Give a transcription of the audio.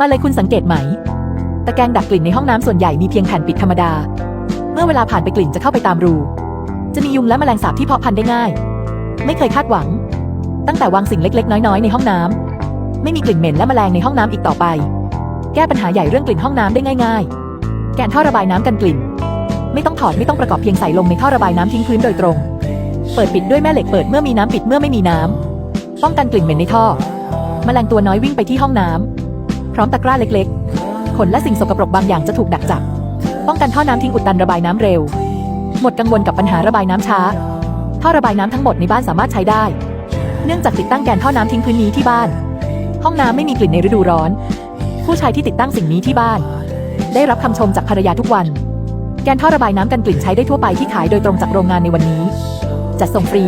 มาเลยคุณสังเกตไหม ตะแกรงดักกลิ่นในห้องน้ำส่วนใหญ่มีเพียงแผ่นปิดธรรมดา เมื่อเวลาผ่านไปกลิ่นจะเข้าไปตามรู จะมียุงและแมลงสาบที่เพาะพันธุ์ได้ง่าย ไม่เคยคาดหวัง ตั้งแต่วางสิ่งเล็ก ๆ น้อย ๆ ในห้องน้ำไม่มีกลิ่นเหม็นและแมลงในห้องน้ำอีกต่อไป แก้ปัญหาใหญ่เรื่องกลิ่นห้องน้ำได้ง่าย ๆ แกนท่อระบายน้ำกันกลิ่น ไม่ต้องถอดไม่ต้องประกอบเพียงใส่ลงในท่อระบายน้ำทิ้งพื้นโดยตรง เปิดปิดด้วยแม่เหล็กเปิดเมื่อมีน้ำปิดเมื่อไม่มีน้ำป้องกันกลิ่นเหม็นในท่อ แมลงตัวน้อยวิ่งไปที่ห้องน้ำ พร้อมตะกร้าเล็กๆ ขนและสิ่งสกปรกบางอย่างจะถูกดักจับ ป้องกันท่อน้ำทิ้งอุดตันระบายน้ำเร็ว หมดกังวลกับปัญหาระบายน้ำช้า ท่อระบายน้ำทั้งหมดในบ้านสามารถใช้ได้ เนื่องจากติดตั้งแกนท่อน้ำทิ้งพื้นนี้ที่บ้าน ห้องน้ำไม่มีกลิ่นในฤดูร้อน ผู้ชายที่ติดตั้งสิ่งนี้ที่บ้าน ได้รับคำชมจากภรรยาทุกวัน แกนท่อระบายน้ำกันกลิ่นใช้ได้ทั่วไปที่ขายโดยตรงจากโรงงานในวันนี้ จัดส่งฟรี